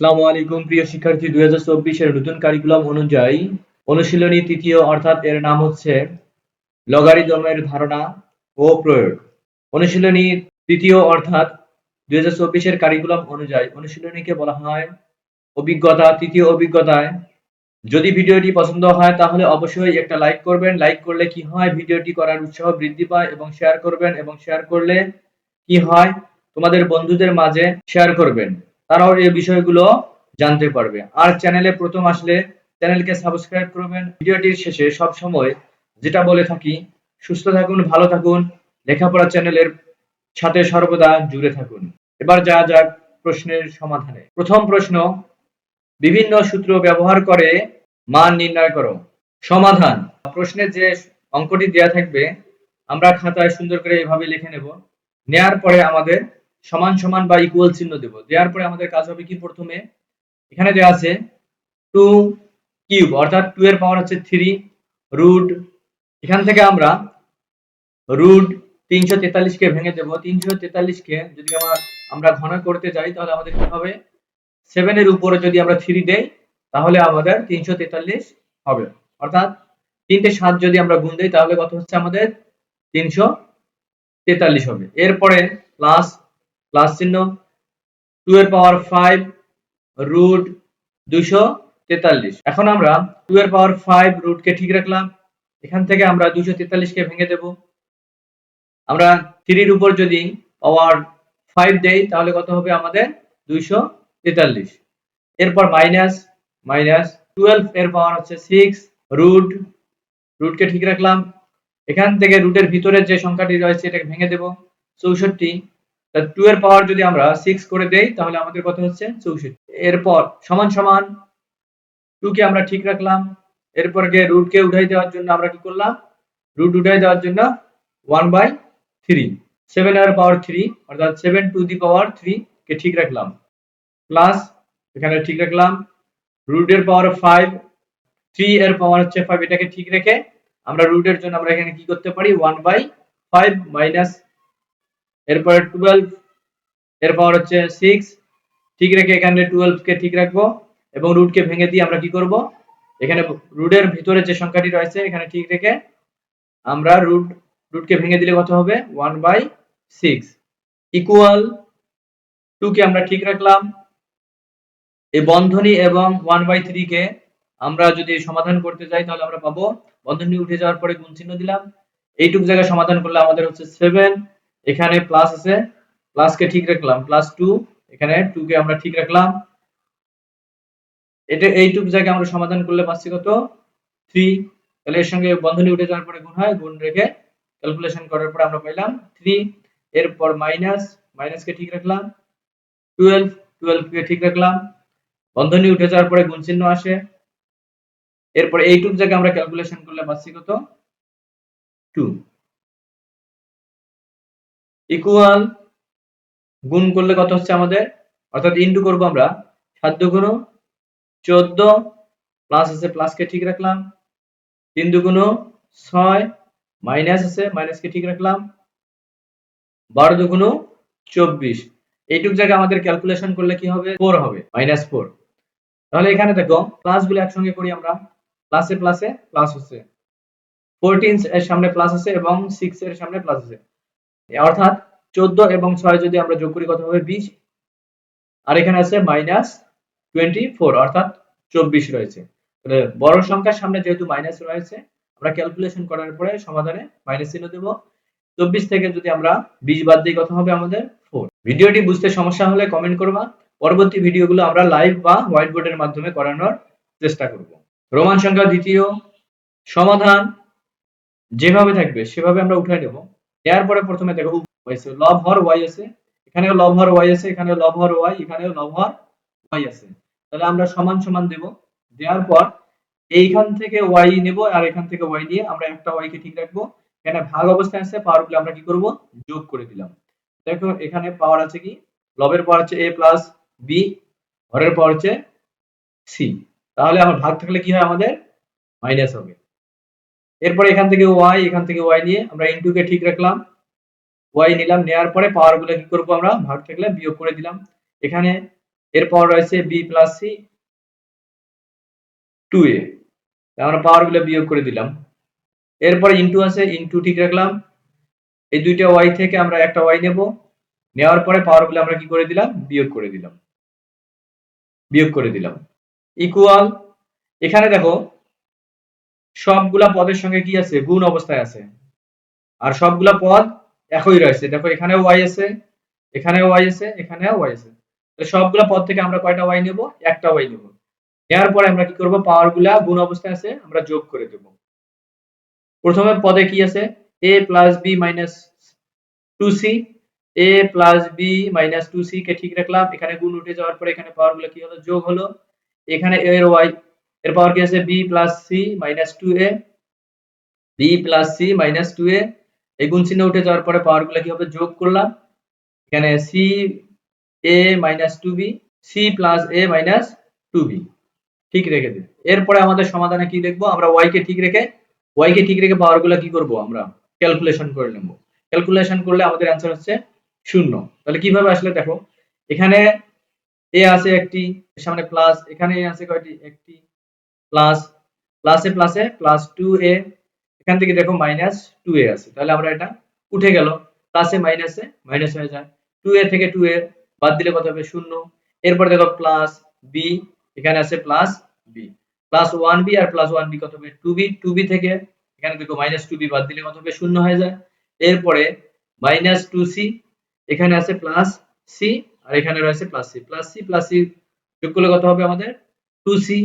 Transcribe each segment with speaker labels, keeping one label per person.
Speaker 1: আসসালামু আলাইকুম, প্রিয় শিক্ষার্থী, দুই হাজার চব্বিশের নতুন কারিকুলাম অনুযায়ী অনুশীলনী তৃতীয় অর্থাৎ এর নাম হচ্ছে লগারিদমের ধারণা ও প্রয়োগ। অনুশীলনী তৃতীয় অর্থাৎ দুই হাজার চব্বিশের কারিকুলাম অনুযায়ী অনুশীলনীকে বলা হয় অভিজ্ঞতা, তৃতীয় অভিজ্ঞতায়। যদি ভিডিওটি পছন্দ হয়, তাহলে অবশ্যই একটা লাইক করবেন। লাইক করলে কি হয়? ভিডিওটি করার উৎসাহ বৃদ্ধি পায় এবং শেয়ার করবেন এবং শেয়ার করলে কি হয়? তোমাদের বন্ধুদের মাঝে শেয়ার করবেন। তারাও এই বিষয়গুলো জানতে পারবে। আর চ্যানেলে প্রথম আসলে চ্যানেলকে সাবস্ক্রাইব করবেন। ভিডিওটির শেষে সব সময় যেটা বলে থাকি, সুস্থ থাকুন, ভালো থাকুন, লেখাপড়া চ্যানেলের সাথে সর্বদা জুড়ে থাকুন। এবার যা যাক প্রশ্নের সমাধানে। প্রথম প্রশ্ন, বিভিন্ন সূত্র ব্যবহার করে মান নির্ণয় করো। সমাধান। প্রশ্নের যে অঙ্কটি দেয়া থাকবে, আমরা খাতায় সুন্দর করে এভাবে লিখে নেব। নেয়ার পরে আমাদের সমান সমান বা ইকুয়াল চিহ্ন দেব। দেওয়ার পরে আমাদের কাজ হবে কি প্রথমে? এখানে দেওয়া আছে টু কিউব অর্থাৎ টু এর পাওয়ার হচ্ছে থ্রি রুট এখান থেকে আমরা রুট তিনশো তেতাল্লিশকে ভেঙে দেবো। তিনশো তেতাল্লিশকে যদি আমরা আমরা ঘন করতে যাই, তাহলে আমাদের কি হবে? সেভেনের উপরে যদি আমরা থ্রি দেই, তাহলে আমাদের তিনশো তেতাল্লিশ হবে। অর্থাৎ তিনটে সাত যদি আমরা গুণ দিই, তাহলে কত হচ্ছে আমাদের? তিনশো তেতাল্লিশ হবে। এরপরে প্লাস প্লাস চিহ্ন টু এর পাওয়ার ফাইভ রুট দুইশো তেতাল্লিশ। এখন আমরা টু এর পাওয়ার ফাইভ রুটকে ঠিক রাখলাম। এখান থেকে আমরা দুইশো তেতাল্লিশকে ভেঙে দেব। আমরা থ্রির উপর যদি পাওয়ার ফাইভ দেই, তাহলে কত হবে আমাদের দুইশো তেতাল্লিশ। এরপর মাইনাস মাইনাস টুয়েলভ এর পাওয়ার হচ্ছে সিক্স রুট রুটকে ঠিক রাখলাম। এখান থেকে রুটের ভিতরে যে সংখ্যাটি রয়েছে, এটাকে ভেঙে দেব। চৌষট্টি টু এর পাওয়ার যদি আমরা সিক্স করে দেই, তাহলে আমাদের কত হচ্ছে? চৌষট্টি। এরপর সমান সমান টু কে আমরা ঠিক রাখলাম। এরপর গিয়ে রুট কে উঠাই দেওয়ার জন্য আমরা কি করলাম? রুট উঠাই দেওয়ার জন্য ওয়ান বাই থ্রি সেভেন এর পাওয়ার থ্রি অর্থাৎ seven to the power three কে ঠিক রাখলাম। প্লাস এখানে ঠিক রাখলাম। রুট এর পাওয়ার ফাইভ থ্রি এর পাওয়ার হচ্ছে ফাইভ এটাকে ঠিক রেখে আমরা রুটের জন্য আমরা এখানে কি করতে পারি? ওয়ান বাই ফাইভ মাইনাস এরপরে টুয়েলভ এরপর হচ্ছে সিক্স ঠিক রেখে এখানে টুয়েলভ কে ঠিক রাখব এবং রুটকে ভেঙে দিয়ে আমরা কি করব? এখানে রুটের ভিতরে যে সংখ্যাটি রয়েছে, এখানে ঠিক রেখে আমরা রুট রুটকে ভেঙে দিলে কত হবে? One by six equal to কে আমরা ঠিক রাখলাম। এই বন্ধনী এবং ওয়ান বাই থ্রি কে আমরা যদি সমাধান করতে যাই, তাহলে আমরা পাবো। বন্ধনী উঠে যাওয়ার পরে গুণ চিহ্ন দিলাম। এইটুক জায়গায় সমাধান করলে আমাদের হচ্ছে সেভেন এখানে প্লাস আছে প্লাস কে ঠিক রাখলাম প্লাস টু এখানে টু কে আমরা ঠিক রাখলাম। এটা এইটুক জায়গায় আমরা সমাধান করলে পাচ্ছি কত? থ্রি তাহলে এর সঙ্গে বন্ধনী উঠে যাওয়ার পরে গুণ হয়, গুণ রেখে ক্যালকুলেশন করার পরে আমরা পাইলাম থ্রি এরপর মাইনাস মাইনাস কে ঠিক রাখলাম টুয়েলভ টুয়েলভ কে ঠিক রাখলাম, বন্ধনী উঠে যাওয়ার পরে গুণ চিহ্ন আসে। এরপর এইটুক জায়গায় আমরা ক্যালকুলেশন করলে পাচ্ছি কত? টু ইকুয়াল গুণ করলে কত হচ্ছে আমাদের? অর্থাৎ ইন্টু করব আমরা সাত দুগুণ চোদ্দ প্লাস আছে প্লাসকে ঠিক রাখলাম। তিন দুগুণ ছয় মাইনাস আছে মাইনাসকে ঠিক রাখলাম। বারো দুগুণ চব্বিশ। এইটুক জায়গায় আমাদের ক্যালকুলেশন করলে কি হবে? ফোর হবে মাইনাস ফোর তাহলে এখানে দেখো প্লাসগুলো একসঙ্গে করি আমরা। প্লাসে প্লাসে প্লাস হচ্ছে। ফোরটিন এর সামনে প্লাস আছে এবং সিক্স এর সামনে প্লাস আছে। অর্থাৎ চোদ্দ এবং ছয় যদি আমরা যোগ করি কত হবে? বিশ। আর এখানে আছে মাইনাস টোয়েন্টি ফোর অর্থাৎ চব্বিশ রয়েছে। বড় সংখ্যার সামনে যেহেতু মাইনাস রয়েছে, আমরা ক্যালকুলেশন করার পরে সমাধানে মাইনাস চিহ্ন দেব। চব্বিশ থেকে যদি আমরা বিশ বাদ দিই, কত হবে আমাদের? ফোর ভিডিওটি বুঝতে সমস্যা হলে কমেন্ট করবা। পরবর্তী ভিডিওগুলো আমরা লাইভ বা হোয়াইট বোর্ডের মাধ্যমে করানোর চেষ্টা করব। রোমান সংখ্যা দ্বিতীয়। সমাধান যেভাবে থাকবে, সেভাবে আমরা উঠাই নেব। দেওয়ার পরে প্রথমে দেখো হয়েছে লব হর ওয়াই আছে, এখানেও লব হর ওয়াই আছে, এখানেও লব হর ওয়াই এখানেও লব হর ওয়াই আছে। তাহলে আমরা সমান সমান দেব। দেওয়ার পর এইখান থেকে ওয়াই নেব আর এখান থেকে ওয়াই নিয়ে আমরা একটা ওয়াই কে ঠিক রাখব। এখানে ভাগ অবস্থায় আছে পাওয়ারগুলো আমরা কি করব? যোগ করে দিলাম। দেখো, এখানে পাওয়ার আছে কি? লবের পাওয়ার হচ্ছে এ প্লাস বি হরের পাওয়ার হচ্ছে সি তাহলে আমার ভাগ থাকলে কি হয় আমাদের? মাইনাস হবে। এরপর এখান থেকে ওয়াই এখান থেকে ওয়াই নিয়ে আমরা ইনটু কে ঠিক রাখলাম। ওয়াই নিলাম নেওয়ার পরে পাওয়ারগুলো কি করব আমরা? ভাগ থাকলে বিয়োগ করে দিলাম। এখানে এরপর রয়েছে B plus C two A আমরা পাওয়ারগুলো বিয়োগ করে দিলাম। এরপরে ইনটু আছে ইনটু ঠিক রাখলাম। এই দুইটা ওয়াই থেকে আমরা একটা ওয়াই নেব। নেওয়ার পরে পাওয়ারগুলো আমরা কি করে দিলাম? বিয়োগ করে দিলাম। বিয়োগ করে দিলাম। ইকুয়াল এখানে দেখো সবগুলা পদের সঙ্গে কি আছে? গুণ অবস্থায় আছে। আর সবগুলা পদ একই রয়েছে। দেখো এখানে ওয়াই আছে এখানে ওয়াই আছে এখানে ওয়াই আছে। সবগুলা পদ থেকে আমরা কয়টা ওয়াই নেব? একটা ওয়াই নেব। নেওয়ার পরে আমরা কি করব? পাওয়ারগুলা গুণ অবস্থায় আছে, আমরা যোগ করে দেব। প্রথমে পদে কি আছে? a plus B minus two C A plus B minus two C কে ঠিক রাখলাম। এখানে গুণ উঠে যাওয়ার পরে এখানে পাওয়ারগুলো কি হলো? যোগ হলো। এখানে এর ওয়াই এর পাওয়ার কি আছে? B plus C minus two A B plus C minus two A এই গুণ চিহ্ন উঠে যাওয়ার পরে পাওয়ারগুলো কি হবে? যোগ করলাম। এখানে C A minus two B C plus A minus two B ঠিক রেখে দিন। এরপরে আমাদের সমাধানে কি দেখব? আমরা ওয়াই কে ঠিক রেখে ওয়াই কে ঠিক রেখে পাওয়ারগুলো কি করব আমরা? ক্যালকুলেশন করে নেব। ক্যালকুলেশন করলে আমাদের অ্যান্সার হচ্ছে শূন্য। তাহলে কীভাবে আসলে দেখো? এখানে এ আছে একটি সামনে প্লাস এখানে আছে কয়টি? একটি। প্লাস প্লাসে প্লাসে প্লাস টু এ এখান থেকে দেখো মাইনাস টু এ আছে। তাহলে আমরা এটা উঠে গেল। প্লাসে মাইনাসে মাইনাস হয়ে যায়। টু এ থেকে টু এ বাদ দিলে কত হবে? শূন্য। এরপর দেখো প্লাস বি এখানে আছে plus B plus one B আর প্লাস ওয়ান বি কত হবে? টু বি টু বি থেকে এখানে দেখো মাইনাস টু বি বাদ দিলে কত হবে? শূন্য হয়ে যায়। এরপরে মাইনাস টু সি এখানে আছে প্লাস সি আর এখানে রয়েছে plus C plus C plus C যোগ করলে কত হবে আমাদের? Two C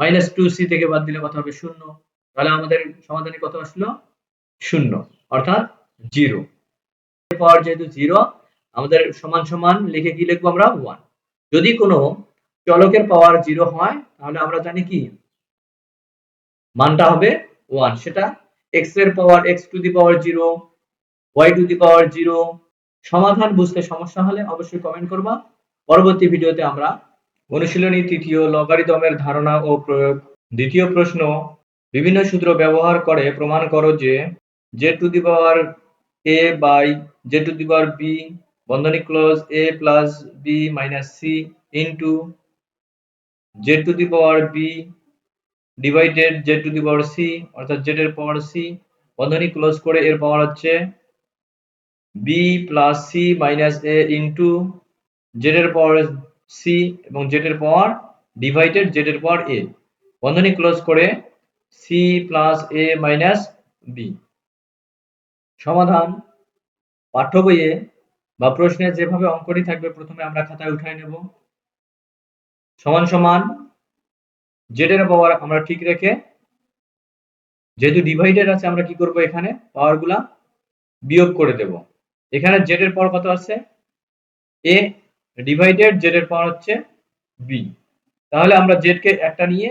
Speaker 1: minus two C থেকে বাদ দিলে কত হবে? শূন্য। তাহলে আমাদের সমাধানে কত আসলো? শূন্য, অর্থাৎ জিরো পাওয়ার যেহেতু জিরো আমাদের সমান সমান লিখে কি লিখব আমরা? ওয়ান যদি কোনো চলকের পাওয়ার জিরো হয়, তাহলে আমরা জানি কি? মানটা হবে ওয়ান সেটা এক্সের power X to the power zero Y to the power zero সমাধান বুঝতে সমস্যা হলে অবশ্যই কমেন্ট করবা। পরবর্তী ভিডিওতে আমরা অনুশীলনী তৃতীয় লগারিদমের ধারণা ও প্রয়োগ। দ্বিতীয় প্রশ্ন, বিভিন্ন সূত্র ব্যবহার করে প্রমাণ করো যে J to the power A by J to the power B বন্ধনী close A plus B minus C into J to the power B divided J to the power C অর্থাৎ জেড এর পাওয়ার সি বন্ধনী close করে এর power হচ্ছে B plus C minus A into Z এর power C এবং Z এর পাওয়ার divided Z এর পাওয়ার এ বন্ধনী ক্লোজ করে C plus A minus B সমাধান। পাঠ্য বইয়ে বা প্রশ্নে যেভাবে অঙ্কটি থাকবে প্রথমে আমরা খাতায় উঠাই নেব। সমান সমান জেড এর পাওয়ার আমরা ঠিক রেখে যেহেতু ডিভাইডেড আছে আমরা কি করব এখানে? পাওয়ারগুলা বিয়োগ করে দেব। এখানে জেড এর পাওয়ার কত আছে? এ ডিভাইডেড জেড এর পাওয়ার হচ্ছে বি তাহলে আমরা জেড কে একটা নিয়ে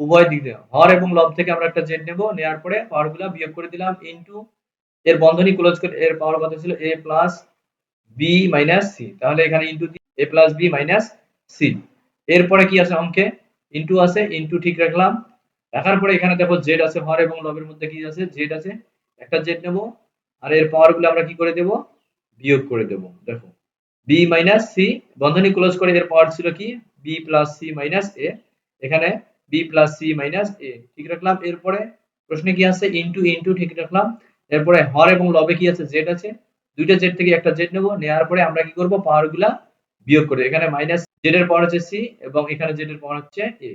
Speaker 1: উভয় দিক দিয়ে হর এবং লব থেকে আমরা একটা জেড নেব নেওয়ার পরে পাওয়ারগুলা বিয়োগ করে দিলাম ইনটু এর বন্ধনী ক্লোজ করে, এর পাওয়ার কত ছিল? A plus B minus C তাহলে এখানে into A plus B minus C এরপরে কি আছে অঙ্কে? ইনটু আছে ইনটু ঠিক রাখলাম। রাখার পরে এখানে দেখো জেড আছে হর এবং লবের মধ্যে কি আছে? জেড আছে, একটা জেড নেব। আর এর পাওয়ারগুলো আমরা কি করে দেব? বিয়োগ করে দেব, দেখো। বি মাইনাস সি বন্ধনী ক্লোজ করে এর পাওয়ার ছিল কি? B plus C minus A এখানে B plus C minus A ঠিক রাখলাম? এরপরে প্রশ্নে কি আছে? ইনটু ইনটু ঠিক রাখলাম। এরপরে হর এবং লবে কি আছে? জেড আছে। দুইটা জেড থেকে একটা জেড নেব। নেওয়ার পরে আমরা কি করব? পাওয়ারগুলা বিয়োগ করে। এখানে মাইনাস জেড এর পাওয়ার হচ্ছে সি এবং এখানে জেড এর পাওয়ার হচ্ছে এ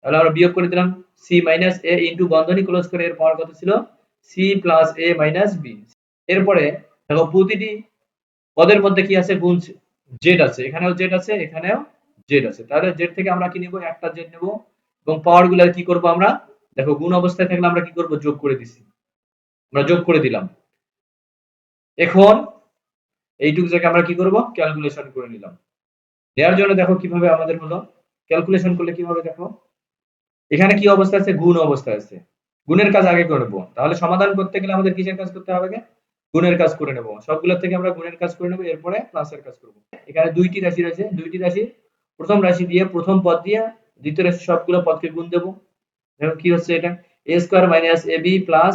Speaker 1: তাহলে আমরা বিয়োগ করে দিলাম। সি মাইনাস এ ইন্টু বন্ধনী ক্লোজ করে এর পাওয়ার কত ছিল? C plus A minus B এরপরে দেখো প্রতিটি পদের মধ্যে কি আছে? গুণ জেড আছে। এখানেও জেড আছে, এখানেও জেড আছে। তাহলে জেড থেকে আমরা কি নিব? একটা জেড নেব। এবং পাওয়ারগুলা কি করব আমরা? দেখো, গুণ অবস্থায় থাকলে আমরা কি করব? যোগ করে দিছি। আমরা যোগ করে দিলাম। এখন এইটুকু জায়গায় আমরা কি করব? ক্যালকুলেশন করে নিলাম। দেওয়ার জন্য দেখো কীভাবে আমাদের হলো। ক্যালকুলেশন করলে কি হবে দেখো? এখানে কি অবস্থা আছে? গুণ অবস্থা আছে। গুণের কাজ আগে করব তাহলে সমাধান করতে গেলে আমাদের কিসের কাজ করতে হবে গুণের কাজ করে নেব। সবগুলো থেকে আমরা গুণের কাজ করে নেব, এরপরে প্লাসের কাজ করব। এখানে দুইটি রাশি রয়েছে। দুইটি রাশি, প্রথম রাশি দিয়ে, প্রথম পদ দিয়ে, দ্বিতীয় রাশি সবগুলো পদকে গুণ দেব। দেখো কি হচ্ছে এটা? A square minus A B plus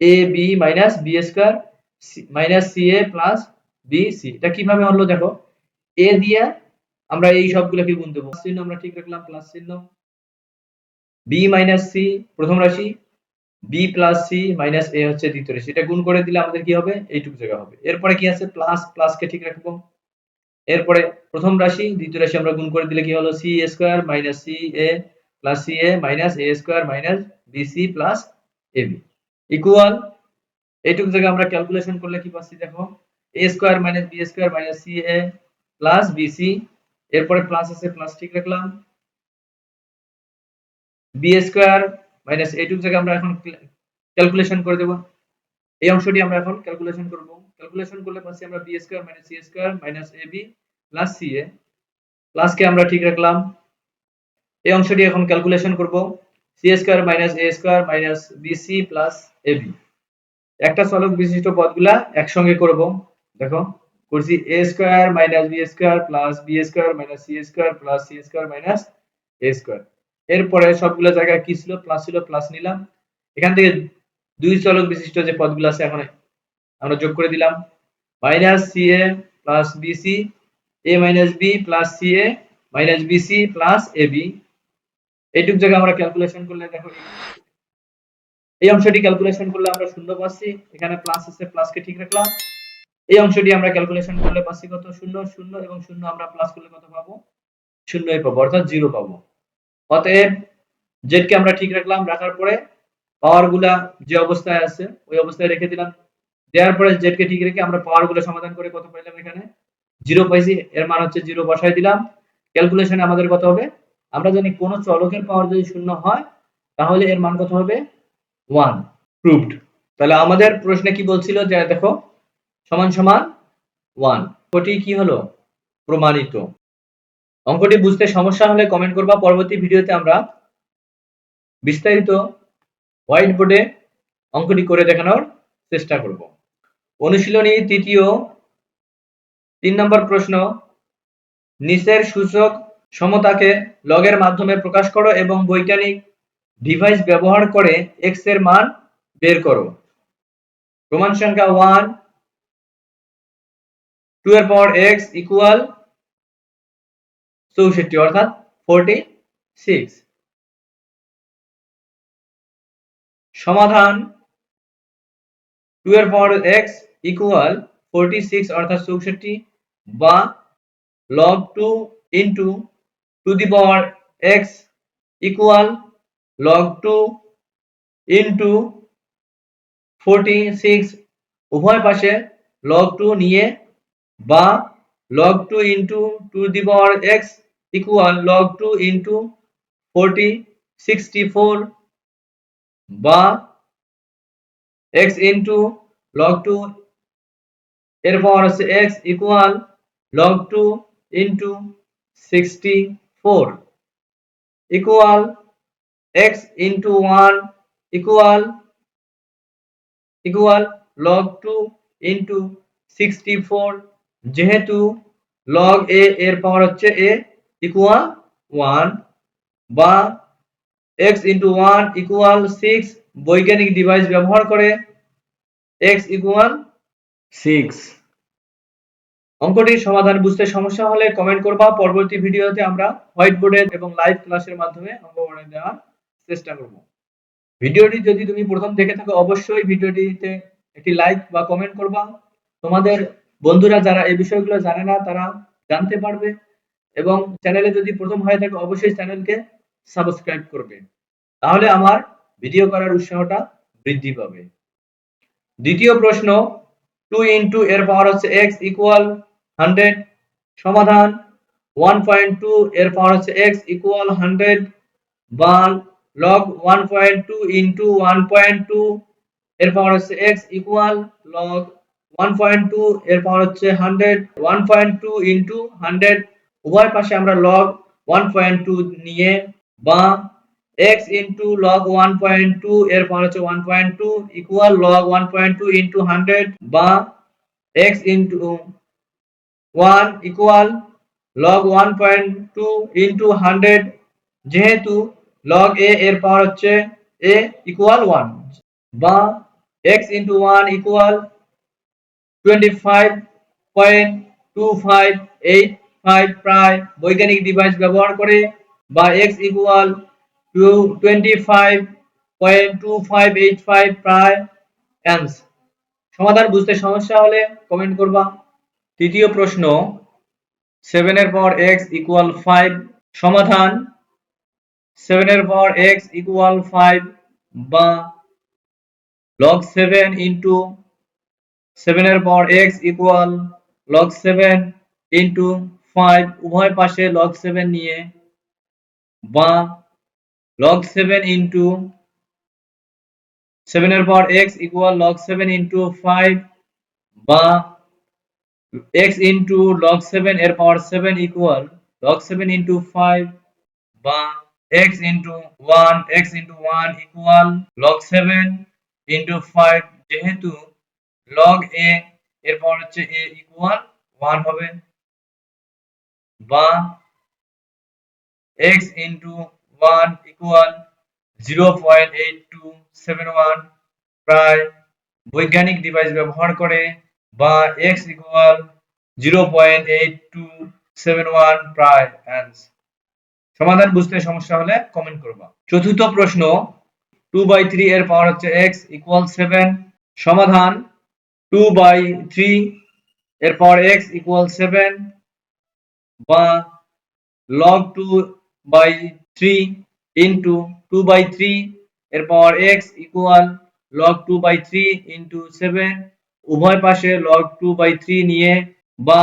Speaker 1: A B minus B square minus C A plus B C এটা কীভাবে হলো দেখো? এ দিয়ে আমরা এই সবগুলোকে গুণ দেবো। চিহ্ন আমরা ঠিক রাখলাম প্লাস চিহ্ন। বি মাইনাস সি প্রথম রাশি B plus C minus A হচ্ছে দ্বিতীয় রাশি। এটা গুণ করে দিলে আমাদের কি হবে? এইটুকু জায়গা হবে। এরপরে কি আছে? প্লাস প্লাসকে ঠিক রাখব? এরপরে প্রথম রাশি, দ্বিতীয় রাশি আমরা গুণ করে দিলে কি হলো? C square minus C A plus C A minus A square minus B C plus A B equal এইটুকু জায়গা আমরা ক্যালকুলেশন করলে কি পাচ্ছি দেখো? A square minus B square minus C A plus B C এরপরে প্লাস আছে plus ঠিক রাখলাম। বি স্কোয়ার মাইনাস এইটুকু জায়গা আমরা এখন ক্যালকুলেশন করে দেব। এই অংশটি আমরা এখন ক্যালকুলেশন করব। ক্যালকুলেশন করলে পাচ্ছি আমরা B square minus C square minus A B plus C A প্লাসকে আমরা ঠিক রাখলাম। এই অংশটি এখন ক্যালকুলেশন করব। C square minus A square minus B C plus A B একটা চলক বিশিষ্ট পদগুলা একসঙ্গে করব। দেখো, করছি A square minus B square plus B square minus C square plus C square minus A square এরপরে সবগুলো জায়গায় কি ছিল? প্লাস ছিল প্লাস নিলাম। এখান থেকে দুই চলক বিশিষ্ট যে পদগুলো আছে, এখন আমরা যোগ করে দিলাম। Minus C A plus B C A minus B plus C A minus B C plus A B এইটুক জায়গায় আমরা ক্যালকুলেশন করলে দেখো এই অংশটি ক্যালকুলেশন করলে আমরা শূন্য পাচ্ছি। এখানে প্লাস আছে প্লাসকে ঠিক রাখলাম। এই অংশটি আমরা ক্যালকুলেশন করলে পাচ্ছি কত? শূন্য শূন্য এবং শূন্য আমরা প্লাস করলে কত পাবো? শূন্যই পাবো, অর্থাৎ জিরো পাবো। অতএব জেডকে আমরা ঠিক রাখলাম, রাখার পরে পাওয়ারগুলা যে অবস্থায় আছে, ওই অবস্থায় রেখে দিলাম। দেওয়ার পরে জেডকে ঠিক রেখে আমরা পাওয়ারগুলো সমাধান করে কত পাইলাম এখানে? জিরো পাইছি, এর মান হচ্ছে জিরো বসাই দিলাম। ক্যালকুলেশনে আমাদের কত হবে? আমরা জানি কোন চলকের পাওয়ার যদি শূন্য হয়, তাহলে এর মান কত হবে? ওয়ান প্রুভড তাহলে আমাদের প্রশ্নে কি বলছিল যে, দেখো, সমান সমান ওয়ান অঙ্কটি কি হলো? প্রমাণিত। অঙ্কটি বুঝতে সমস্যা হলে কমেন্ট করবা। পরবর্তী ভিডিওতে আমরা বিস্তারিত হোয়াইট বোর্ডে অঙ্কটি করে দেখানোর চেষ্টা করব। অনুশীলনী তৃতীয়, তিন নম্বর প্রশ্ন, নিচের সূচক সমতাকে লগের মাধ্যমে প্রকাশ করো এবং বৈজ্ঞানিক ডিভাইস ব্যবহার করে এক্সের মান বের করো। প্রমাণ সংখ্যা ওয়ান টু এর পাওয়ার এক্স ইকুয়াল চৌষট্টি, অর্থাৎ ফোরটি সিক্স সমাধান টু এর power x equal forty six অর্থাৎ চৌষট্টি, বা log two into two the power x equal log two into forty six উভয় পাশে লগ টু নিয়ে বা log 2 into 2 the power x equal log 2 into 40 64 বা x into log 2 এর পাওয়ার আছে x equal log 2 into 64 equal x into 1 equal equal log 2 into 64 যেহেতু log a এর power হচ্ছে a ইকুয়াল 1 বা x into 1 ইকুয়াল 6 বৈজ্ঞানিক ডিভাইস ব্যবহার করে x ইকুয়াল 6 অঙ্কটির সমাধান বুঝতে সমস্যা হলে কমেন্ট করবা। পরবর্তী ভিডিওতে আমরা হোয়াইট বোর্ডে এবং লাইভ ক্লাসের মাধ্যমে অঙ্ক করে দেওয়ার চেষ্টা করব। ভিডিওটি যদি তুমি প্রথম দেখে থাকো, অবশ্যই ভিডিওটিতে একটি লাইক বা কমেন্ট করবা। তোমাদের বন্ধুরা যারা এই বিষয়গুলো জানে না, তারা জানতে পারবে। এবং চ্যানেলে যদি প্রথম হয়ে থাকে, অবশ্যই চ্যানেলকে সাবস্ক্রাইব করবে। তাহলে আমার ভিডিও করার উৎসাহটা বৃদ্ধি পাবে। দ্বিতীয় প্রশ্ন টু ইন্টু এর পাওয়ার হচ্ছে এক্স ইকুয়াল হান্ড্রেড সমাধান ওয়ান পয়েন্ট টু এর পাওয়ার হচ্ছে এক্স ইকুয়াল হান্ড্রেড বা log one point two into one point two এর পাওয়ার হচ্ছে এক্স ইকুয়াল লগ 1.2 এর পাওয়ার হচ্ছে 100 1.2 ইনটু 100 উভয় পাশে আমরা log 1.2 নিয়ে বা, x ইনটু log 1.2 এর পাওয়ার হচ্ছে 1.2 ইকুয়াল log 1.2 ইনটু 100 বা, x into 1 equal log 1.2 into 100 যেহেতু log a এর পাওয়ার হচ্ছে a ইকুয়াল 1 বা, x ইনটু 1 ইকুয়াল 25.258 ফাইভ প্রায় বৈজ্ঞানিক ডিভাইস ব্যবহার করে বা x equal two twenty five point two five eight five প্রায় অ্যান্স সমাধান বুঝতে সমস্যা হলে কমেন্ট করবা। তৃতীয় প্রশ্ন সেভেনের পর এক্স ইকুয়াল ফাইভ সমাধান। সেভেনের পর এক্স ইকুয়াল ফাইভ বা লগ সেভেন ইন্টু সেভেনের পর x equal log seven into five উভয় পাশে লগ সেভেন নিয়ে বা লগ সেভেন ইন্টু সেভেনের পর x equal log seven into five বা এক্স ইন্টু লগ সেভেন এর power seven equal log seven into five বা x into one x into one equal log seven into five যেহেতু log A এর পর হচ্ছে A equal one হবে। বা point eight two seven one প্রায় বৈজ্ঞানিক ডিভাইস ব্যবহার করে বা টু সেভেন ওয়ান প্রায় অ্যান্স সমাধান বুঝতে সমস্যা হলে কমেন্ট করবা। চতুর্থ প্রশ্ন টু বাই থ্রি এর পাওয়ার হচ্ছে এক্স ইকুয়াল সেভেন সমাধান টু বাই থ্রি এর পাওয়ার এক্স ইকুয়াল সেভেন বা log two by three into two by three এর power x equal log two by three into seven উভয় পাশে log two by three নিয়ে বা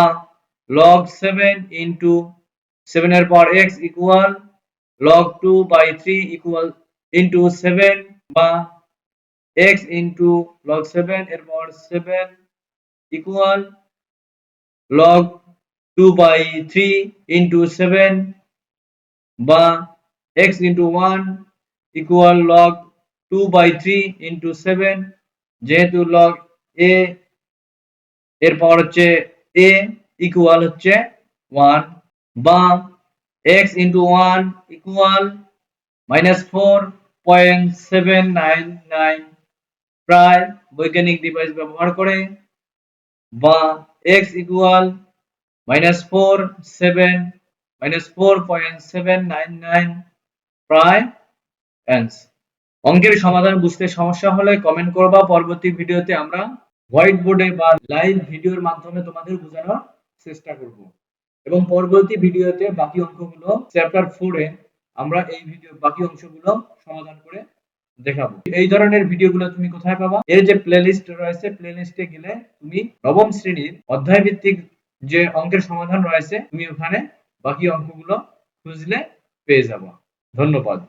Speaker 1: log seven into সেভেনের পর x equal log two by three equal into seven বা x into log seven এর পর seven equal log two by three into seven বা x into one equal log two by three into seven যেহেতু log A এর power হচ্ছে A equal হচ্ছে one বা x into one equal minus four point seven nine nine প্রায় বৈজ্ঞানিক device ব্যবহার করে বা x equal minus four seven minus four point seven nine nine প্রায় অ্যান্স অঙ্কের সমাধান বুঝতে সমস্যা হলে কমেন্ট করবা। পরবর্তী ভিডিওতে আমরা হোয়াইট বোর্ডে বা লাইভ ভিডিওর মাধ্যমে তোমাদের বোঝানোর চেষ্টা করব। এবং পরবর্তী ভিডিওতে বাকি অঙ্কগুলো চ্যাপ্টার ফোরে আমরা এই ভিডিও বাকি অংশগুলো সমাধান করে দেখাবো। এই ধরনের ভিডিওগুলো তুমি কোথায় পাবা? এর যে প্লেলিস্ট রয়েছে প্লেলিস্টে গেলে তুমি নবম শ্রেণির অধ্যায় ভিত্তিক যে অঙ্কের সমাধান রয়েছে তুমি ওখানে বাকি অঙ্কগুলো খুঁজলে পেয়ে যাব। ধন্যবাদ।